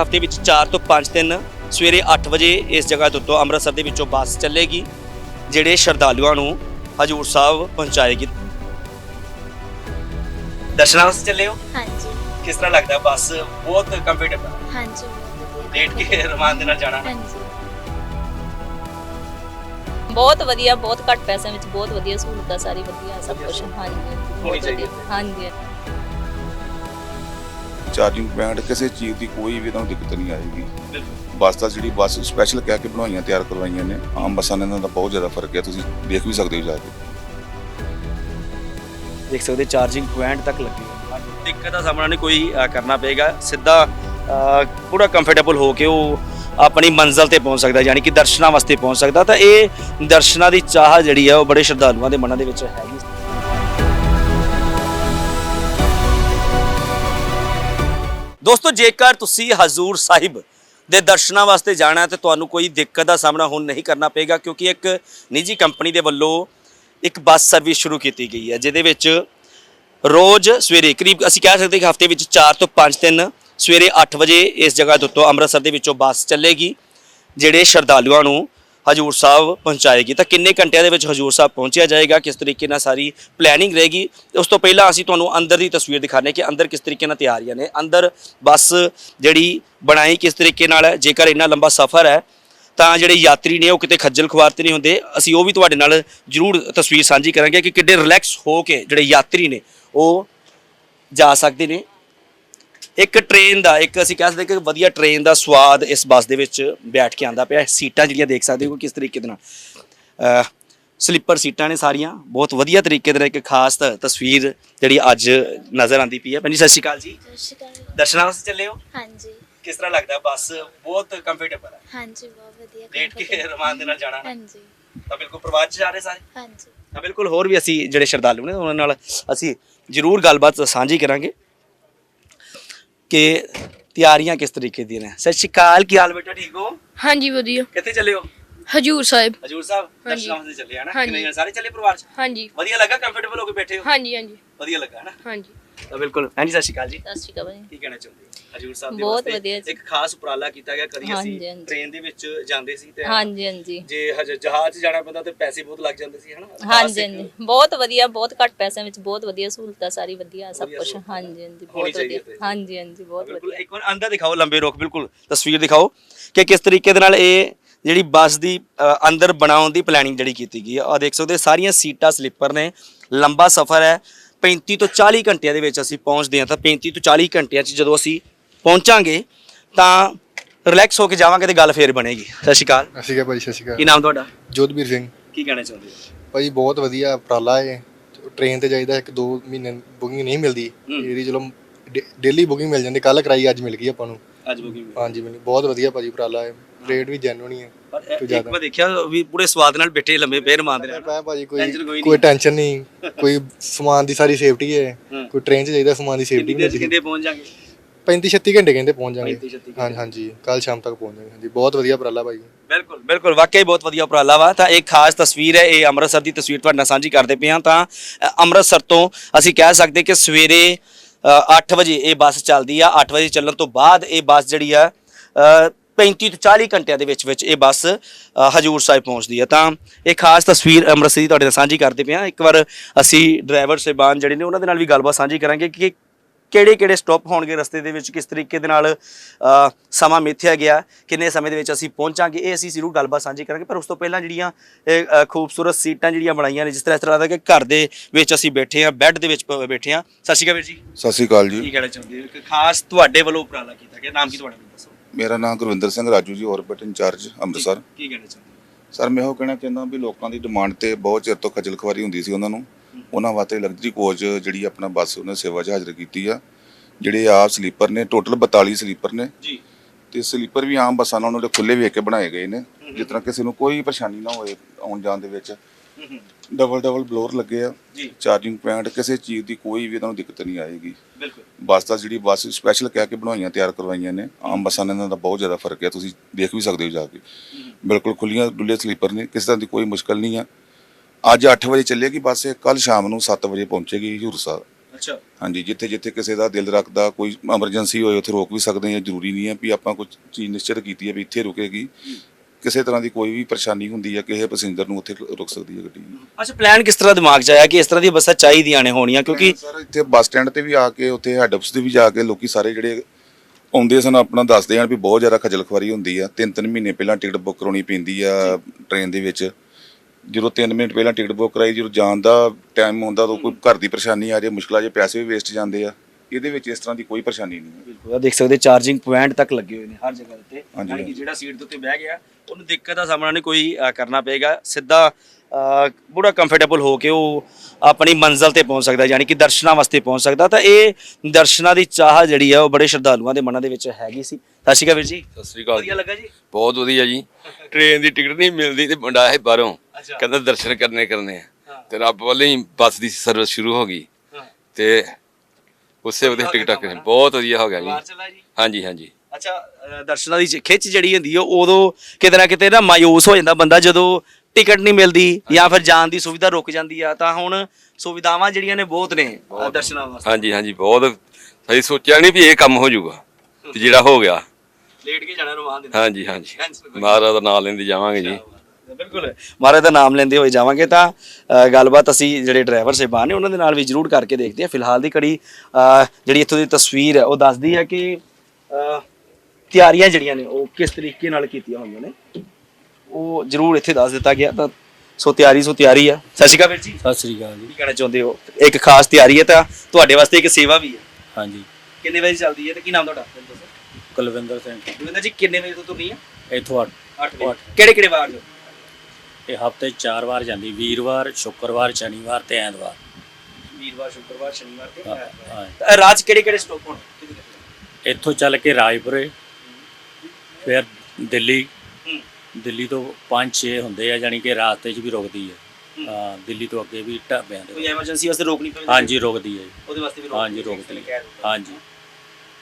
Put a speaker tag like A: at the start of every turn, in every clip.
A: ਹਫ਼ਤੇ ਵਿੱਚ 4 ਤੋਂ 5 ਦਿਨ ਸਵੇਰੇ 8 ਵਜੇ ਇਸ ਜਗ੍ਹਾ ਤੋਂ ਤੋਂ ਅੰਮ੍ਰਿਤਸਰ ਦੇ ਵਿੱਚੋਂ ਬੱਸ ਚੱਲੇਗੀ ਜਿਹੜੇ ਸ਼ਰਧਾਲੂਆਂ ਨੂੰ ਹਜੂਰ ਸਾਹਿਬ ਪਹੁੰਚਾਏਗੀ। ਦਰਸ਼ਨਾਂ ਵਾਸਤੇ ਚੱਲੇ ਹੋ?
B: ਹਾਂਜੀ।
A: ਕਿਸ ਤਰ੍ਹਾਂ ਲੱਗਦਾ ਬੱਸ? ਬਹੁਤ ਕੰਫਰਟੇਬਲ
B: ਹਾਂਜੀ।
A: ਲੇਟ ਕੇ ਰਮਾਨ ਦੇ ਨਾਲ ਜਾਣਾ।
B: ਹਾਂਜੀ।
C: ਬਹੁਤ ਵਧੀਆ ਬਹੁਤ ਘੱਟ ਪੈਸਿਆਂ ਵਿੱਚ ਬਹੁਤ ਵਧੀਆ ਸਹੂਲਤਾਂ ਸਾਰੀ ਵਧੀਆ ਸਭ ਕੁਝ। ਹਾਂਜੀ।
A: ਹੋਣੀ ਚਾਹੀਦੀ।
C: ਹਾਂਜੀ।
D: ਚਾਰਜਿੰਗ ਪੁਆਇੰਟ ਕਿਸੇ ਚੀਜ਼ ਦੀ ਕੋਈ ਵੀ ਤੁਹਾਨੂੰ ਦਿੱਕਤ ਨਹੀਂ ਆਏਗੀ।
A: ਬਿਲਕੁਲ
D: ਬੱਸ ਦਾ ਜਿਹੜੀ ਬੱਸ ਸਪੈਸ਼ਲ ਕਹਿ ਕੇ ਬਣਾਈਆਂ ਤਿਆਰ ਕਰਵਾਈਆਂ ਨੇ ਆਮ ਬੱਸਾਂ ਨਾਲ ਦਾ ਬਹੁਤ ਜ਼ਿਆਦਾ ਫ਼ਰਕ ਹੈ ਤੁਸੀਂ ਦੇਖ ਵੀ ਸਕਦੇ ਹੋ ਜਾ ਕੇ।
A: ਦੇਖ ਸਕਦੇ ਚਾਰਜਿੰਗ ਪੁਆਇੰਟ ਤੱਕ ਲੱਗੇ ਨੇ। ਦਿੱਕਤ ਦਾ ਸਾਹਮਣਾ ਨਹੀਂ ਕੋਈ ਕਰਨਾ ਪਏਗਾ। ਸਿੱਧਾ ਪੂਰਾ ਕੰਫਰਟੇਬਲ ਹੋ ਕੇ ਉਹ ਆਪਣੀ ਮੰਜ਼ਲ ਤੇ ਪਹੁੰਚ ਸਕਦਾ ਯਾਨੀ ਕਿ ਦਰਸ਼ਨਾਂ ਵਾਸਤੇ ਪਹੁੰਚ ਸਕਦਾ। ਤਾਂ ਇਹ ਦਰਸ਼ਨਾਂ ਦੀ ਚਾਹ ਜਿਹੜੀ ਹੈ ਉਹ ਬੜੇ ਸ਼ਰਧਾਲੂਆਂ ਦੇ ਮਨਾਂ ਦੇ ਵਿੱਚ ਹੈਗੀ। ਦੋਸਤੋ, ਜੇਕਰ ਤੁਸੀਂ ਹਜ਼ੂਰ ਸਾਹਿਬ ਦੇ ਦਰਸ਼ਨਾਂ ਵਾਸਤੇ ਜਾਣਾ ਹੈ, ਤੇ ਤੁਹਾਨੂੰ ਕੋਈ ਦਿੱਕਤ ਦਾ ਸਾਹਮਣਾ ਹੁਣ ਨਹੀਂ ਕਰਨਾ ਪਏਗਾ, ਕਿਉਂਕਿ ਇੱਕ ਨਿੱਜੀ ਕੰਪਨੀ ਦੇ ਵੱਲੋਂ ਇੱਕ ਬੱਸ ਸਰਵਿਸ ਸ਼ੁਰੂ ਕੀਤੀ ਗਈ ਹੈ, ਜਿਹਦੇ ਵਿੱਚ ਰੋਜ਼ ਸਵੇਰੇ ਕਰੀਬ ਅਸੀਂ ਕਹਿ ਸਕਦੇ ਕਿ ਹਫ਼ਤੇ ਵਿੱਚ 4 ਤੋਂ 5 ਦਿਨ ਸਵੇਰੇ 8 ਵਜੇ ਇਸ ਜਗ੍ਹਾ ਤੋਂ ਤੋਂ ਅੰਮ੍ਰਿਤਸਰ ਦੇ ਵਿੱਚੋਂ ਬੱਸ ਚੱਲੇਗੀ, ਜਿਹੜੇ ਸ਼ਰਧਾਲੂਆਂ ਨੂੰ ਹਜੂਰ ਸਾਹਿਬ ਪਹੁੰਚਾਏਗੀ। ਤਾਂ ਕਿੰਨੇ ਘੰਟਿਆਂ ਦੇ ਵਿੱਚ ਹਜੂਰ ਸਾਹਿਬ ਪਹੁੰਚਿਆ ਜਾਏਗਾ? ਕਿਸ ਤਰੀਕੇ ਨਾਲ ਸਾਰੀ ਪਲੈਨਿੰਗ ਰਹੇਗੀ? ਉਸ ਤੋਂ ਪਹਿਲਾਂ ਅਸੀਂ ਤੁਹਾਨੂੰ ਅੰਦਰ ਦੀ ਤਸਵੀਰ ਦਿਖਾਣੇ ਕਿ ਅੰਦਰ ਕਿਸ ਤਰੀਕੇ ਨਾਲ ਤਿਆਰੀਆਂ ਨੇ। ਅੰਦਰ ਬੱਸ ਜਿਹੜੀ ਬਣਾਈ ਕਿਸ ਤਰੀਕੇ ਨਾਲ ਹੈ? ਜੇਕਰ ਇੰਨਾ ਲੰਬਾ ਸਫ਼ਰ ਹੈ, ਤਾਂ ਜਿਹੜੇ ਯਾਤਰੀ ਨੇ ਉਹ ਕਿਤੇ ਖੱਜਲ ਖੁਆਰ ਤੇ ਨਹੀਂ ਹੁੰਦੇ। ਅਸੀਂ ਉਹ ਵੀ ਤੁਹਾਡੇ ਨਾਲ ਜ਼ਰੂਰ ਤਸਵੀਰ ਸਾਂਝੀ ਕਰਾਂਗੇ ਕਿ ਕਿੱਡੇ ਰਿਲੈਕਸ ਹੋ ਕੇ ਜਿਹੜੇ ਯਾਤਰੀ ਨੇ, ਉਹ ਜਾ ਸਕਦੇ ਨੇ। ਇੱਕ ਟ੍ਰੇਨ ਦਾ ਇੱਕ ਅਸੀਂ ਕਹਿ ਸਕਦੇ ਕਿ ਵਧੀਆ ਟ੍ਰੇਨ ਦਾ ਸਵਾਦ ਇਸ ਬੱਸ ਦੇ ਵਿੱਚ ਬੈਠ ਕੇ ਆਂਦਾ ਪਿਆ। ਸੀਟਾਂ ਜਿਹੜੀਆਂ ਦੇਖ ਸਕਦੇ ਹੋ ਕਿਸ ਤਰੀਕੇ ਦੇ ਨਾਲ। ਸਲੀਪਰ ਸੀਟਾਂ ਨੇ ਸਾਰੀਆਂ ਬਹੁਤ ਵਧੀਆ ਤਰੀਕੇ ਦੇ ਨਾਲ ਇੱਕ ਖਾਸ ਤਸਵੀਰ ਜਿਹੜੀ ਅੱਜ ਨਜ਼ਰ ਆਂਦੀ ਪਈ ਹੈ। ਭੈਣ ਜੀ ਸਤਿ ਸ਼੍ਰੀ ਅਕਾਲ ਜੀ।
B: ਸਤਿ ਸ਼੍ਰੀ ਅਕਾਲ।
A: ਦਰਸ਼ਨਾਂ ਵਾਸਤੇ ਚੱਲੇ ਹੋ?
B: ਹਾਂਜੀ।
A: ਕਿਸ ਤਰ੍ਹਾਂ ਲੱਗਦਾ ਬੱਸ? ਬਹੁਤ ਕੰਫਰਟੇਬਲ ਹੈ।
B: ਹਾਂਜੀ ਬਹੁਤ ਵਧੀਆ
A: ਲੇਟ ਕੇ। ਰਮਾਨ ਦੇ ਨਾਲ ਜਾਣਾ।
B: ਹਾਂਜੀ।
A: ਤਾਂ ਬਿਲਕੁਲ ਪਰਿਵਾਰ ਚ ਜਾ ਰਹੇ ਸਾਰੇ?
B: ਹਾਂਜੀ।
A: ਤਾਂ ਬਿਲਕੁਲ ਹੋਰ ਵੀ ਅਸੀਂ ਜਿਹੜੇ ਸ਼ਰਧਾਲੂ ਨੇ ਉਹਨਾਂ ਨਾਲ ਅਸੀਂ ਜ਼ਰੂਰ ਗੱਲਬਾਤ ਸਾਂਝੀ ਕਰਾਂਗੇ। ਕਿ ਤਿਆਰੀਆਂ ਕਿਸ ਤਰੀਕੇ ਦੀਆਂ ਨੇ? ਸਤਿ ਸ਼੍ਰੀ ਅਕਾਲ ਕੀ ਹਾਲ ਬੇਟਾ ਠੀਕ ਹੋ?
E: ਹਾਂਜੀ ਵਧੀਆ।
A: ਕਿੱਥੇ ਚੱਲੇ ਹੋ?
E: ਹਜੂਰ ਸਾਹਿਬ।
A: ਹਜੂਰ ਸਾਹਿਬ। ਦਰਸ਼ਨਾਂ ਵਾਸਤੇ ਚੱਲੇ ਆ ਨਾ
E: ਹਾਂਜੀ।
A: ਕਿੰਨੇ ਜਣੇ ਸਾਰੇ ਚੱਲੇ ਪਰਿਵਾਰ ਚ?
E: ਹਾਂਜੀ।
A: ਵਧੀਆ ਲੱਗਾ? ਕੰਫਰਟੇਬਲ ਹੋ ਕੇ ਬੈਠੇ ਹੋ?
E: ਹਾਂਜੀ ਹਾਂਜੀ।
A: ਵਧੀਆ ਲੱਗਾ ਨਾ
E: ਹਾਂਜੀ।
A: ਤਾਂ ਬਿਲਕੁਲ। ਹਾਂਜੀ ਸਤਿ ਸ਼੍ਰੀ ਅਕਾਲ ਜੀ।
C: ਸਤਿ ਸ਼੍ਰੀ ਅਕਾਲ ਭਾਜੀ
A: ਕੀ ਕਹਿਣਾ ਚਾਹੁੰਦੇ ਹੋ? ਹਜੂਰ ਸਾਹਿਬ ਦੇ
C: ਬਹੁਤ ਵਧੀਆ ਜੀ।
A: ਇੱਕ ਖਾਸ ਉਪਰਾਲਾ ਕੀਤਾ ਗਿਆ। ਕਦੀ
C: ਹਾਂਜੀ,
A: ਅਸੀਂ
C: ਹਾਂਜੀ।
A: ਟ੍ਰੇਨ ਦੇ ਵਿੱਚ ਜਾਂਦੇ ਸੀ ਤੇ
C: ਹਾਂਜੀ ਹਾਂਜੀ।
A: ਜੇ ਹਜ ਜਹਾਜ਼ 'ਚ ਜਾਣਾ ਪੈਂਦਾ ਤੇ ਪੈਸੇ ਬਹੁਤ ਲੱਗ ਜਾਂਦੇ ਸੀ ਹਨਾ? ਖਾਸ
C: ਹਾਂਜੀ
A: ਇੱਕ
C: ਹਾਂਜੀ। ਬਹੁਤ ਵਧੀਆ ਬਹੁਤ ਘੱਟ ਪੈਸਿਆਂ ਵਿੱਚ ਬਹੁਤ ਵਧੀਆ ਸਹੂਲਤਾਂ ਸਾਰੀ ਵਧੀਆ ਸਭ
A: ਵਧੀਆ
C: ਕੁਝ
A: ਸਹੂਲਤਾਂ।
C: ਹਾਂਜੀ ਹਾਂਜੀ।
A: ਹੋਣੀ
C: ਬਹੁਤ
A: ਚਾਹੀਦੀ
C: ਵਧੀਆ।
A: ਹੈ।
C: ਹਾਂਜੀ ਹਾਂਜੀ। ਬਹੁਤ
A: ਬਿਲਕੁਲ।
C: ਵਧੀਆ।
A: ਇੱਕ ਵਾਰ ਅੰਦਰ ਦਿਖਾਓ ਲੰਬੇ ਰੁਖ ਬਿਲਕੁਲ। ਤਸਵੀਰ ਦਿਖਾਓ ਕਿ ਕਿਸ ਤਰੀਕੇ ਦੇ ਨਾਲ ਇਹ ਜਿਹੜੀ ਬੱਸ ਦੀ ਅ, ਅੰਦਰ ਬਣਾਉਣ ਦੀ ਪਲੈਨਿੰਗ ਜਿਹੜੀ ਕੀਤੀ ਗਈ ਹੈ ਆ ਦੇਖ ਸਕਦੇ ਹੋ ਸਾਰੀਆਂ ਸੀਟਾਂ ਸਲੀਪਰ ਨੇ। ਲੰਬਾ ਸਫ਼ਰ ਹੈ। 35 ਤੋਂ 40 ਘੰਟਿਆਂ ਦੇ ਵਿੱਚ ਅਸੀਂ ਪਹੁੰਚਦੇ ਹਾਂ। ਤਾਂ 35 ਤੋਂ 40 ਘੰਟਿਆਂ 'ਚ ਜਦੋਂ ਅਸੀਂ ਪਹੁੰਚਾਂਗੇ ਤਾਂ ਰਿਲੈਕਸ ਹੋ ਕੇ ਜਾਵਾਂਗੇ ਤੇ ਗੱਲ ਫੇਰ ਬਣੇਗੀ। ਸਤਿ ਸ਼੍ਰੀ ਅਕਾਲ।
F: ਸਤਿ ਸ਼੍ਰੀ ਅਕਾਲ ਭਾਈ ਸਤਿ ਸ਼੍ਰੀ
A: ਕੀ
F: ਅਕਾਲ
A: ਨਾਮ ਤੁਹਾਡਾ?
F: ਜੋਧਬੀਰ ਸਿੰਘ।
A: ਕੀ ਕਹਿਣਾ ਚਾਹੁੰਦੇ ਹੋ?
F: ਭਾਈ ਬਹੁਤ ਵਧੀਆ ਉਪਰਾਲਾ ਹੈ ਟ੍ਰੇਨ ਤੇ ਜਾਈਦਾ ਇੱਕ ਦੋ ਮਹੀਨੇ ਬੁਕਿੰਗ ਨਹੀਂ ਮਿਲਦੀ।
A: ਹੂੰ।
F: ਇਹਦੀ ਚਲੋ ਡੇਲੀ ਬੁਕਿੰਗ ਮਿਲ ਜਾਂਦੀ ਕੱਲ ਕਰਾਈ ਅੱਜ ਮਿਲ ਗਈ ਆਪਾਂ ਨੂੰ।
A: ਅੱਜ ਬੁਕਿੰਗ
F: ਹਾਂਜੀ ਮੈਨੂੰ ਬਹੁਤ ਵਧੀਆ ਭਾਜੀ ਉਪਰਾਲਾ ਹੈ ਰੇਟ ਵੀ ਜੈਨੂਨ ਹੀ ਹੈ।
A: ਪਰ
F: ਕੋਈ
A: ਇੱਕ
F: ਜ਼ਿਆਦਾ।
A: ਮੈਂ ਦੇਖਿਆ ਵੀ ਪੂਰੇ ਸਵਾਦ ਨਾਲ ਬੈਠੇ ਲੰਮੇ ਪੇਰ ਮਾਰਦੇ ਨੇ
F: ਮੈਂ ਭਾਜੀ
A: Tension ਕੋਈ
F: ਕੋਈ
A: ਨਹੀਂ।
F: ਕੋਈ ਟੈਨਸ਼ਨ ਨਹੀਂ। ਕੋਈ ਸਮਾਨ ਦੀ ਸਾਰੀ ਸੇਫਟੀ ਹੈ।
A: ਹੂੰ।
F: ਕੋਈ ਟ੍ਰੇਨ 'ਚ ਜਾਈਦਾ ਸਮਾਨ ਦੀ ਸੇਫਟੀ
A: ਕਿੰਨੀ ਦੇਰ 'ਚ ਕਿਤੇ ਪਹੁੰਚ ਜਾਗੇ?
F: 35 36 ਘੰਟੇ ਕਹਿੰਦੇ ਪਹੁੰਚ
A: 35
F: ਜਾਵਾਂਗੇ
A: 36
F: ਹਾਂਜੀ ਹਾਂਜੀ ਕੱਲ ਸ਼ਾਮ ਤੱਕ ਪਹੁੰਚ ਜਾਵਾਂਗੇ ਹਾਂਜੀ ਬਹੁਤ ਵਧੀਆ ਉਪਰਾਲਾ ਭਾਈ।
A: ਬਿਲਕੁਲ ਬਿਲਕੁਲ ਵਾਕਈ ਬਹੁਤ ਵਧੀਆ ਉਪਰਾਲਾ ਵਾ। ਤਾਂ ਇੱਕ ਖਾਸ ਤਸਵੀਰ ਹੈ ਇਹ ਅੰਮ੍ਰਿਤਸਰ ਦੀ ਤਸਵੀਰ ਤੁਹਾਡੇ ਨਾਲ ਸਾਂਝੀ ਕਰਦੇ ਪਏ ਹਾਂ। ਤਾਂ ਅ, ਅੰਮ੍ਰਿਤਸਰ ਤੋਂ ਅਸੀਂ ਕਹਿ ਸਕਦੇ ਕਿ ਸਵੇਰੇ ਅ, 8 ਵਜੇ ਇਹ ਬੱਸ ਚੱਲਦੀ ਆ। 8 ਵਜੇ ਚੱਲਣ ਤੋਂ ਬਾਅਦ ਇਹ ਬੱਸ ਜਿਹੜੀ ਆ ਅ, 35 ਤੋਂ 40 ਘੰਟਿਆਂ ਦੇ ਵਿੱਚ ਵਿੱਚ ਇਹ ਬੱਸ ਅ, ਹਜੂਰ ਸਾਹਿਬ ਪਹੁੰਚਦੀ ਹੈ ਤਾਂ ਇਹ ਖਾਸ ਤਸਵੀਰ ਅੰਮ੍ਰਿਤਸਰ ਦੀ ਤੁਹਾਡੇ ਨਾਲ ਸਾਂਝੀ ਕਰਦੇ ਪਏ ਹਾਂ। ਇੱਕ ਵਾਰ ਅਸੀਂ ਡਰਾਈਵਰ ਸਾਹਿਬਾਨ ਜਿਹੜੇ ਨੇ ਉਹਨਾਂ ਦੇ ਨਾਲ ਵੀ ਗੱਲਬਾਤ ਸਾਂਝੀ ਕਰਾਂਗੇ ਕਿ ਕਿਹੜੇ ਕਿਹੜੇ ਸਟਾਪ ਹੋਣਗੇ ਰਸਤੇ ਦੇ ਵਿੱਚ ਕਿਸ ਤਰੀਕੇ ਦੇ ਨਾਲ ਸਮਾਂ ਮਿੱਥਿਆ ਗਿਆ ਕਿੰਨੇ ਸਮੇਂ ਦੇ ਵਿੱਚ ਅਸੀਂ ਪਹੁੰਚਾਂਗੇ ਇਹ ਅਸੀਂ ਜ਼ਰੂਰ ਗੱਲਬਾਤ ਸਾਂਝੀ ਕਰਾਂਗੇ। ਪਰ ਉਸ ਤੋਂ ਪਹਿਲਾਂ ਜਿਹੜੀਆਂ ਇਹ, ਖੂਬਸੂਰਤ ਸੀਟਾਂ ਜਿਹੜੀਆਂ ਬਣਾਈਆਂ ਨੇ ਜਿਸ ਤਰ੍ਹਾਂ ਇਸ ਤਰ੍ਹਾਂ ਲੱਗਦਾ ਕਿ ਘਰ ਦੇ ਵਿੱਚ ਅਸੀਂ ਬੈਠੇ ਹਾਂ ਬੈੱਡ ਦੇ ਵਿੱਚ ਬੈਠੇ ਹਾਂ। ਸਤਿ ਸ਼੍ਰੀ ਅਕਾਲ ਵੀਰ ਜੀ।
D: ਸਤਿ ਸ਼੍ਰੀ ਅਕਾਲ
A: ਕੀ
D: ਜੀ
A: ਕਹਿਣਾ ਚਾਹੁੰਦੇ ਹੋ? ਇੱਕ ਖਾਸ ਤੁਹਾਡੇ ਵੱਲੋਂ ਉਪਰਾਲਾ ਕੀਤਾ ਗਿਆ। ਨਾਮ ਕੀ ਤੁਹਾਡਾ ਦੱਸੋ।
D: ਮੇਰਾ ਨਾਮ ਗੁਰਵਿੰਦਰ ਸਿੰਘ ਰਾਜੂ ਜੀ ਔਰਬਿਟ ਇੰਚਾਰਜ ਅੰਮ੍ਰਿਤਸਰ।
A: ਕੀ ਕਹਿਣਾ ਚਾਹੁੰਦੇ
D: ਸਰ ਮੈਂ ਉਹ ਕਹਿਣਾ ਚਾਹੁੰਦਾ ਵੀ ਲੋਕਾਂ ਦੀ ਡਿਮਾਂਡ ਤੇ ਬਹੁਤ ਚਿਰ ਤੋਂ ਖੱਜਲ ਖਵਾਰੀ ਹੁੰਦੀ ਸੀ ਉਹਨਾਂ ਨੂੰ। ਉਹਨਾਂ ਵਾਸਤੇ ਲਗਜ਼ਰੀ ਕੋਚ ਜਿਹੜੀ ਆਪਣਾ ਬੱਸ ਉਹਨੇ ਸੇਵਾ 'ਚ ਹਾਜ਼ਰ ਕੀਤੀ ਆ। ਜਿਹੜੇ ਆਪ ਸਲੀਪਰ ਨੇ ਟੋਟਲ 42 ਸਲੀਪਰ ਨੇ।
A: ਜੀ।
D: ਤੇ ਸਲੀਪਰ ਵੀ ਆਮ ਬੱਸਾਂ ਨਾਲੋਂ ਖੁੱਲੇ ਵੇਖ ਕੇ ਬਣਾਏ ਗਏ ਨੇ। ਜਿਸ ਤਰ੍ਹਾਂ ਕਿਸੇ ਨੂੰ ਕੋਈ ਪਰੇਸ਼ਾਨੀ ਨਾ ਹੋਏ ਆਉਣ ਜਾਣ ਦੇ ਵਿੱਚ। ਡਬਲ ਡਬਲ ਬਲੋਰ ਲੱਗੇ ਆ। ਚਾਰਜਿੰਗ ਪੁਆਇੰਟ ਕਿਸੇ ਚੀਜ਼ ਦੀ ਕੋਈ ਵੀ ਤੁਹਾਨੂੰ ਦਿੱਕਤ ਨਹੀਂ ਆਏਗੀ।
A: ਬਿਲਕੁਲ।
D: ਬੱਸ ਦਾ ਜਿਹੜੀ ਬੱਸ ਸਪੈਸ਼ਲ ਕਹਿ ਕੇ ਬਣਾਈਆਂ ਤਿਆਰ ਕਰਵਾਈਆਂ ਨੇ ਆਮ ਬੱਸਾਂ ਨਾਲ ਦਾ ਬਹੁਤ ਜ਼ਿਆਦਾ ਫ਼ਰਕ ਹੈ। ਤੁਸੀਂ ਦੇਖ ਵੀ ਸਕਦੇ ਹੋ ਜਾ ਕੇ। ਬਿਲਕੁਲ ਖੁੱਲੀਆਂ ਡੁੱਲੇ ਸਲੀਪਰ ਨੇ ਕਿਸੇ ਤਰ੍ਹਾਂ ਦੀ ਕੋਈ ਮੁਸ਼ਕਲ ਨਹੀਂ ਆ। ਅੱਜ 8 ਵਜੇ ਚੱਲੇਗੀ ਬੱਸ ਕੱਲ ਸ਼ਾਮ ਨੂੰ 7 ਵਜੇ ਪਹੁੰਚੇਗੀ ਹਜੂਰ ਸਾਹਿਬ।
A: ਅੱਛਾ।
D: ਹਾਂਜੀ ਜਿੱਥੇ ਜਿੱਥੇ ਕਿਸੇ ਦਾ ਦਿਲ ਰੱਖਦਾ ਕੋਈ ਐਮਰਜੈਂਸੀ ਹੋਏ ਉੱਥੇ ਰੋਕ ਵੀ ਸਕਦੇ ਹਾਂ ਜ਼ਰੂਰੀ ਨਹੀਂ ਹੈ ਵੀ ਆਪਾਂ ਕੁਝ ਚੀਜ਼ ਨਿਸ਼ਚਿਤ ਕੀਤੀ ਹੈ ਵੀ ਇੱਥੇ ਰੁਕੇਗੀ। ਕਿਸੇ ਤਰ੍ਹਾਂ ਦੀ ਕੋਈ ਵੀ ਪਰੇਸ਼ਾਨੀ ਹੁੰਦੀ ਹੈ ਕਿਸੇ ਪੈਸੇਂਜਰ ਨੂੰ ਉੱਥੇ ਰੁਕ ਸਕਦੀ ਹੈ ਗੱਡੀ।
A: ਅੱਛਾ ਪਲਾਨ ਕਿਸ ਤਰ੍ਹਾਂ ਦਿਮਾਗ 'ਚ ਆਇਆ ਕਿ ਇਸ ਤਰ੍ਹਾਂ ਦੀਆਂ ਬੱਸਾਂ ਚਾਹੀਦੀਆਂ ਨੇ ਹੋਣੀਆਂ? ਕਿਉਂਕਿ
D: ਸਰ ਇੱਥੇ ਬੱਸ ਸਟੈਂਡ ਤੇ ਵੀ ਆ ਕੇ ਉੱਥੇ ਹੈਡ ਆਫਿਸ ਤੇ ਵੀ ਜਾ ਕੇ ਲੋਕੀ ਸਾਰੇ ਜਿਹੜੇ ਆਉਂਦੇ ਸਨ ਆਪਣਾ ਦੱਸਦੇ ਹਨ ਵੀ ਬਹੁਤ ਜ਼ਿਆਦਾ ਖੱਜਲ ਖੁਆਰੀ ਹੁੰਦੀ ਆ। ਤਿੰਨ ਤਿੰਨ ਮਹੀਨੇ ਪਹਿਲਾਂ ਟਿਕਟ ਬੁੱਕ ਕਰਾਉਣੀ ਪੈਂਦੀ ਆ ਟ੍ਰੇਨ ਦੇ ਵਿੱਚ। ਜਦੋਂ 3 ਮਿੰਟ ਪਹਿਲਾਂ ਟਿਕਟ ਬੁੱਕ ਕਰਾਈ ਜਦੋਂ ਜਾਣ ਦਾ ਟਾਈਮ ਹੁੰਦਾ ਤਾਂ ਕੋਈ ਘਰ ਦੀ ਪਰੇਸ਼ਾਨੀ ਆ ਜੇ ਮੁਸ਼ਕਲਾਂ ਜੇ ਪੈਸੇ ਵੀ ਵੇਸਟ ਜਾਂਦੇ ਆ ਇਹਦੇ ਵਿੱਚ ਇਸ ਤਰ੍ਹਾਂ ਦੀ ਕੋਈ ਪਰੇਸ਼ਾਨੀ ਨਹੀਂ ਹੈ।
A: ਬਿਲਕੁਲ ਦੇਖ ਸਕਦੇ ਚਾਰਜਿੰਗ ਪੁਆਇੰਟ ਤੱਕ ਲੱਗੇ ਹੋਏ ਨੇ ਹਰ ਜਗ੍ਹਾ ਤੇ। ਯਾਨੀ ਕਿ। ਜਿਹੜਾ ਸੀਟ ਦੇ ਉੱਤੇ ਬਹਿ ਗਿਆ ਉਹਨੂੰ ਦਿੱਕਤ ਦਾ ਸਾਹਮਣਾ ਨਹੀਂ ਕੋਈ ਕਰਨਾ ਪਏਗਾ। ਸਿੱਧਾ ਪੂਰਾ ਕੰਫਰਟੇਬਲ ਹੋ ਕੇ ਉਹ ਆਪਣੀ ਮੰਜ਼ਲ ਤੇ ਪਹੁੰਚ ਸਕਦਾ ਯਾਨੀ ਕਿ ਦਰਸ਼ਨਾਂ ਵਾਸਤੇ ਪਹੁੰਚ ਸਕਦਾ। ਤਾਂ ਇਹ ਦਰਸ਼ਨਾਂ ਦੀ ਚਾਹ ਜਿਹੜੀ ਆ ਉਹ ਬੜੇ ਸ਼ਰਧਾਲੂਆਂ ਦੇ ਮਨਾਂ ਦੇ ਵਿੱਚ ਹੈਗੀ ਸੀ। ਸਤਿ ਸ਼੍ਰੀ ਅਕਾਲ ਵੀਰ ਜੀ।
G: ਸਤਿ ਸ੍ਰੀ ਅਕਾਲ
A: ਵਧੀਆ ਲੱਗਾ ਜੀ?
G: ਬਹੁਤ ਵਧੀਆ ਜੀ। ਟ੍ਰੇਨ ਦੀ ਟਿਕਟ ਨਹੀਂ ਮਿਲਦੀ ਤੇ ਮੁੰਡਾ ਹੈ ਬਾਹਰੋਂ।
A: ਅੱਛਾ।
G: ਕਹਿੰਦਾ ਦਰਸ਼ਨ ਕਰਨੇ ਕਰਨੇ
A: ਹਾਂ।
G: ਆ ਤੇ ਰੱਬ ਵੱਲੋਂ ਹੀ ਬੱਸ ਦੀ ਸਰਵਿਸ ਸ਼ੁਰੂ ਹੋ ਗਈ।
A: ਹਾਂ।
G: ਤੇ ਉਸੇ ਵੇਲੇ ਟਿਕਟਾਂ ਕਰੀ ਬਹੁਤ ਵਧੀਆ ਹੋ ਗਿਆ ਜੀ।
A: ਚਲਾ ਜੀ?
G: ਹਾਂਜੀ ਹਾਂਜੀ।
A: ਅੱਛਾ ਅ, ਦਰਸ਼ਨਾਂ ਦੀ ਖਿੱਚ ਜਿਹੜੀ ਹੁੰਦੀ ਆ ਉਦੋਂ ਕਿਤੇ ਨਾ ਕਿਤੇ ਨਾ ਮਾਯੂਸ ਹੋ ਜਾਂਦਾ ਬੰਦਾ ਜਦੋਂ ਟਿਕਟ ਨਹੀਂ ਮਿਲਦੀ ਜਾਂ ਫਿਰ ਜਾਣ ਦੀ ਸੁਵਿਧਾ ਰੁਕ ਜਾਂਦੀ ਆ ਤਾਂ ਹੁਣ ਸੁਵਿਧਾਵਾਂ ਜਿਹੜੀਆਂ ਨੇ ਬਹੁਤ ਨੇ ਅ, ਦਰਸ਼ਨਾਂ ਵਾਸਤੇ।
G: ਹਾਂਜੀ ਹਾਂਜੀ ਬਹੁਤ। ਸਹੀ ਸੋਚਿਆ ਨਹੀਂ ਵੀ ਇਹ ਕੰਮ ਹੋ ਜਾਊਗਾ ਤੇ ਜਿਹੜਾ ਹੋ ਗਿਆ।
A: ਲੇਟ ਕੇ ਜਾਣਾ ਰਵਾਨ ਦੇਣਾ।
G: ਹਾਂਜੀ ਹਾਂਜੀ। ਮਹਾਰਾਜ ਦਾ ਨਾਮ ਲੈਂਦੇ ਜਾਵਾਂਗੇ ਜੀ।
A: ਬਿਲਕੁਲ। ਮਹਾਰਾਜ ਦਾ ਨਾਮ ਲੈਂਦੇ ਹੋਏ ਜਾਵਾਂਗੇ ਤਾਂ ਅ, ਗੱਲਬਾਤ ਅਸੀਂ ਜਿਹੜੇ ਡਰਾਈਵਰ ਸਾਹਿਬਾਨ ਨੇ ਉਹਨਾਂ ਦੇ ਨਾਲ ਵੀ ਜ਼ਰੂਰ ਕਰਕੇ ਦੇਖਦੇ ਹਾਂ। ਫਿਲਹਾਲ ਦੀ ਕੜੀ ਅ, ਜਿਹੜੀ ਇੱਥੋਂ ਦੀ ਤਸਵੀਰ ਹੈ ਉਹ ਦੱਸਦੀ ਹੈ ਕਿ ਅ, ਤਿਆਰੀਆਂ ਜਿਹੜੀਆਂ ਨੇ ਉਹ ਕਿਸ ਤਰੀਕੇ ਨਾਲ ਕੀਤੀਆਂ ਹੋਈਆਂ ਨੇ। ਉਹ ਜ਼ਰੂਰ ਇੱਥੇ ਦੱਸ ਦਿੱਤਾ ਗਿਆ ਤਾਂ ਸੋ ਤਿਆਰੀ ਸੋ ਤਿਆਰੀ ਆ। ਸਤਿ ਸ਼੍ਰੀ ਅਕਾਲ ਵੀਰ ਜੀ।
H: ਸਤਿ ਸ੍ਰੀ ਅਕਾਲ ਜੀ।
A: ਕੀ ਕਹਿਣਾ ਚਾਹੁੰਦੇ ਹੋ? ਇੱਕ ਖਾਸ ਤਿਆਰੀ ਹੈ ਤਾਂ ਤੁਹਾਡੇ ਵਾਸਤੇ ਇੱਕ ਸੇਵਾ ਵੀ ਹੈ।
H: ਹਾਂਜੀ।
A: ਕਿੰਨੇ ਵਜੇ ਚੱਲਦੀ ਹੈ ਤੇ ਕੀ ਨਾਮ ਤੁਹਾਡਾ?
H: ਕੁਲਵਿੰਦਰ ਸਿੰਘ।
A: ਦਵਿੰਦਰ ਜੀ ਕਿੰਨੇ ਵਜੇ ਤੋਂ ਤੁਰਨੀ ਹੈ
H: ਇੱਥੋਂ 8
A: 8 ਵਜੇ। ਕਿਹੜੇ ਕਿਹੜੇ ਵਾਰ ਜੋ
H: ਇਹ ਹਫ਼ਤੇ 4 ਵਾਰ ਜਾਂਦੀ ਵੀਰਵਾਰ ਸ਼ੁੱਕਰਵਾਰ ਸ਼ਨੀਵਾਰ ਤੇ ਐਤਵਾਰ।
A: ਵੀਰਵਾਰ ਸ਼ੁੱਕਰਵਾਰ ਸ਼ਨੀਵਾਰ ਤੇ ਐਤਵਾਰ। ਰਾਜ ਕਿਹੜੇ ਕਿਹੜੇ ਸਟਾਪ ਹੋਣ?
H: ਇੱਥੋਂ ਚੱਲ ਕੇ ਰਾਜਪੁਰੇ ਫਿਰ ਦਿੱਲੀ। ਦਿੱਲੀ ਤੋਂ 5-6 ਹੁੰਦੇ ਆ ਜਾਨੀ ਕਿ ਰਾਸਤੇ 'ਚ ਵੀ ਰੁਕਦੀ ਹੈ। ਹਾਂ ਦਿੱਲੀ ਤੋਂ ਅੱਗੇ ਵੀ ਢਾਬਿਆਂ
A: ਕੋਈ
H: ਦੇ
A: ਐਮਰਜੈਂਸੀ ਵਾਸਤੇ ਰੋਕਣੀ ਪਵੇ
H: ਹਾਂਜੀ ਰੁਕਦੀ ਹੈ।
A: ਉਹਦੇ ਵਾਸਤੇ ਵੀ
H: ਹਾਂਜੀ ਰੁਕਦੀ ਹਾਂਜੀ।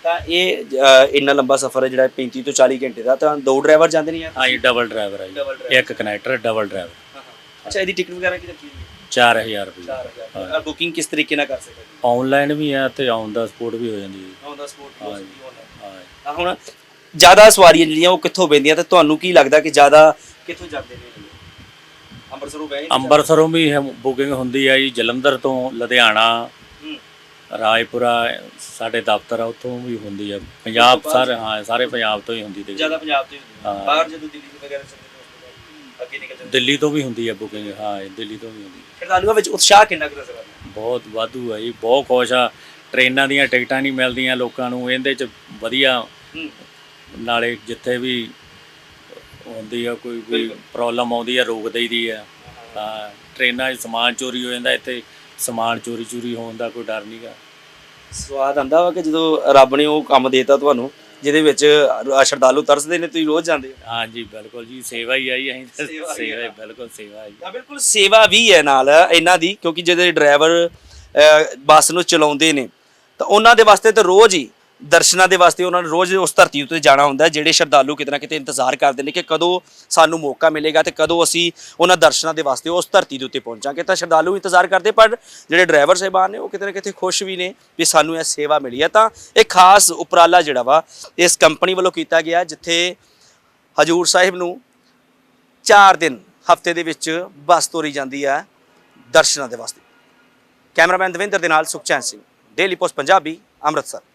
A: ਤਾਂ ਇਹ ਅ, ਇੰਨਾ ਲੰਬਾ ਸਫ਼ਰ ਹੈ ਜਿਹੜਾ 35 ਤੋਂ 40 ਘੰਟੇ ਦਾ ਤਾਂ ਦੋ ਡਰਾਈਵਰ ਜਾਂਦੇ ਨਹੀਂ ਯਾਰ?
H: ਹਾਂਜੀ ਡਬਲ ਡਰਾਈਵਰ ਹੈ
A: Double
H: ਜੀ। ਇੱਕ ਕਨੈਕਟਰ ਡਬਲ ਡਰਾਈਵਰ
A: ਅੱਛਾ ਇਹਦੀ ਟਿਕਟ ਵਗੈਰਾ ਕੀ ਰੱਖੀ ਹੋਈ
H: 4000 ਰੁਪਏ
A: 4000 ਬੁਕਿੰਗ ਕਿਸ ਤਰੀਕੇ ਨਾਲ ਕਰ ਸਕਦੇ
H: ਆਨਲਾਈਨ ਵੀ ਹੈ ਤੇ ਆਨ ਦਾ ਸਪੋਰਟ ਵੀ ਹੋ ਜਾਂਦੀ ਹੈ
A: ਆਨ ਦਾ ਸਪੋਰਟ
H: ਹਾਂਜੀ। ਹਾਂ
A: ਤਾਂ ਹੁਣ ਜ਼ਿਆਦਾ ਸਵਾਰੀਆਂ ਜਿਹੜੀਆਂ ਉਹ ਕਿੱਥੋਂ ਪੈਂਦੀਆਂ ਤੇ ਤੁਹਾਨੂੰ ਕੀ ਲੱਗਦਾ ਕਿ ਜ਼ਿਆਦਾ ਕਿੱਥੋਂ ਜਾਂਦੇ ਨੇ? ਅੰਮ੍ਰਿਤਸਰੋਂ ਗਏ
H: ਅੰਮ੍ਰਿਤਸਰੋਂ ਵੀ ਬੁਕਿੰਗ ਹੁੰਦੀ ਹੈ ਜੀ ਜਲੰਧਰ ਤੋਂ ਲੁਧਿਆਣਾ
A: ਹੂੰ।
H: ਰਾਏਪੁਰਾ ਸਾਡੇ ਦਫ਼ਤਰ ਆ ਉੱਥੋਂ ਵੀ ਹੁੰਦੀ ਹੈ ਪੰਜਾਬ ਸਾਰੇ ਹਾਂ ਸਾਰੇ ਪੰਜਾਬ ਤੋਂ ਹੀ ਹੁੰਦੀ ਤੇ
A: ਜ਼ਿਆਦਾ ਪੰਜਾਬ ਤੋਂ ਹੀ ਹੁੰਦੀ। ਹਾਂ। ਬਾਹਰ ਜਦੋਂ ਦਿੱਲੀ ਵਗੈਰਾ ਚਲੇ ਜਾਂਦੇ ਉਸ ਤੋਂ ਬਾਅਦ ਅੱਗੇ ਨਿਕਲ ਜਾਂਦੇ
H: ਦਿੱਲੀ ਤੋਂ ਵੀ ਹੁੰਦੀ ਹੈ ਬੁਕਿੰਗ ਹਾਂ ਇਹ ਦਿੱਲੀ ਤੋਂ ਵੀ ਹੁੰਦੀ ਹੈ
A: ਸ਼ਰਧਾਲੂਆਂ ਵਿੱਚ ਉਤਸ਼ਾਹ ਕਿੰਨਾ ਕੁ ਨਜ਼ਰ ਆਉਂਦਾ
H: ਬਹੁਤ ਵਾਧੂ ਹੈ ਜੀ ਬਹੁਤ ਖੁਸ਼ ਆ ਟ੍ਰੇਨਾਂ ਦੀਆਂ ਟਿਕਟਾਂ ਨਹੀਂ ਮਿਲਦੀਆਂ ਲੋਕਾਂ ਨੂੰ ਇਹਦੇ ਚ ਵਧੀਆ
A: ਹੂੰ।
H: ਨਾਲੇ ਜਿੱਥੇ ਵੀ ਹੁੰਦੀ ਆ ਕੋਈ ਕੋਈ
A: ਬਿਲਕੁਲ।
H: ਪ੍ਰੋਬਲਮ ਆਉਂਦੀ ਆ ਰੋਕ ਦੇਈਦੀ ਆ ਹਾਂ ਟ੍ਰੇਨਾਂ 'ਚ ਸਮਾਨ ਚੋਰੀ ਹੋ ਜਾਂਦਾ ਇੱਥੇ ਸਮਾਨ ਚੋਰੀ ਚੋਰੀ ਹੋਣ ਦਾ ਕੋਈ ਡਰ ਨਹੀਂਗਾ
A: ਸਵਾਦ ਆਂਦਾ ਵਾ ਕਿ ਜਦੋਂ ਰੱਬ ਨੇ ਉਹ ਕੰਮ ਦੇਤਾ ਤੁਹਾਨੂੰ ਜਿਹਦੇ ਵਿੱਚ ਸ਼ਰਧਾਲੂ ਤਰਸਦੇ ਨੇ ਤੁਸੀਂ ਰੋਜ਼ ਜਾਂਦੇ ਹੋ?
H: ਹਾਂਜੀ ਬਿਲਕੁਲ ਜੀ ਸੇਵਾ ਹੀ ਆਈ ਅਸੀਂ ਤਾਂ
A: ਸੇਵਾ ਹੀ
H: ਸੇਵਾ ਹੀ
A: ਆ।
H: ਬਿਲਕੁਲ ਸੇਵਾ ਹੀ।
A: ਤਾਂ ਬਿਲਕੁਲ ਸੇਵਾ ਵੀ ਹੈ ਨਾਲ ਇਹਨਾਂ ਦੀ ਕਿਉਂਕਿ ਜਿਹੜੇ ਡਰਾਈਵਰ ਬੱਸ ਨੂੰ ਚਲਾਉਂਦੇ ਨੇ ਤਾਂ ਉਹਨਾਂ ਦੇ ਵਾਸਤੇ ਤਾਂ ਰੋਜ਼ ਹੀ ਦਰਸ਼ਨਾਂ ਦੇ ਵਾਸਤੇ ਉਹਨਾਂ ਨੂੰ ਰੋਜ਼ ਉਸ ਧਰਤੀ ਉੱਤੇ ਜਾਣਾ ਹੁੰਦਾ ਜਿਹੜੇ ਸ਼ਰਧਾਲੂ ਕਿਤੇ ਨਾ ਕਿਤੇ ਇੰਤਜ਼ਾਰ ਕਰਦੇ ਨੇ ਕਿ ਕਦੋਂ ਸਾਨੂੰ ਮੌਕਾ ਮਿਲੇਗਾ ਤੇ ਕਦੋਂ ਅਸੀਂ ਉਹਨਾਂ ਦਰਸ਼ਨਾਂ ਦੇ ਵਾਸਤੇ ਉਸ ਧਰਤੀ ਦੇ ਉੱਤੇ ਪਹੁੰਚਾਂਗੇ। ਤਾਂ ਸ਼ਰਧਾਲੂ ਇੰਤਜ਼ਾਰ ਕਰਦੇ, ਪਰ ਜਿਹੜੇ ਡਰਾਈਵਰ ਸਾਹਿਬਾਨ ਨੇ ਉਹ ਕਿਤੇ ਨਾ ਕਿਤੇ ਖੁਸ਼ ਵੀ ਨੇ ਵੀ ਸਾਨੂੰ ਇਹ ਸੇਵਾ ਮਿਲੀ ਹੈ। ਤਾਂ ਇਹ ਖਾਸ ਉਪਰਾਲਾ ਜਿਹੜਾ ਵਾ, ਇਸ ਕੰਪਨੀ ਵੱਲੋਂ ਕੀਤਾ ਗਿਆ ਜਿੱਥੇ ਹਜੂਰ ਸਾਹਿਬ ਨੂੰ 4 ਦਿਨ ਹਫ਼ਤੇ ਦੇ ਵਿੱਚ ਬੱਸ ਤੋਰੀ ਜਾਂਦੀ ਹੈ ਦਰਸ਼ਨਾਂ ਦੇ ਵਾਸਤੇ। ਕੈਮਰਾਮੈਨ ਦਵਿੰਦਰ ਦੇ ਨਾਲ ਸੁਖਚੈਨ ਸਿੰਘ, ਡੇਲੀ ਪੋਸਟ ਪੰਜਾਬੀ, ਅੰਮ੍ਰਿਤਸਰ।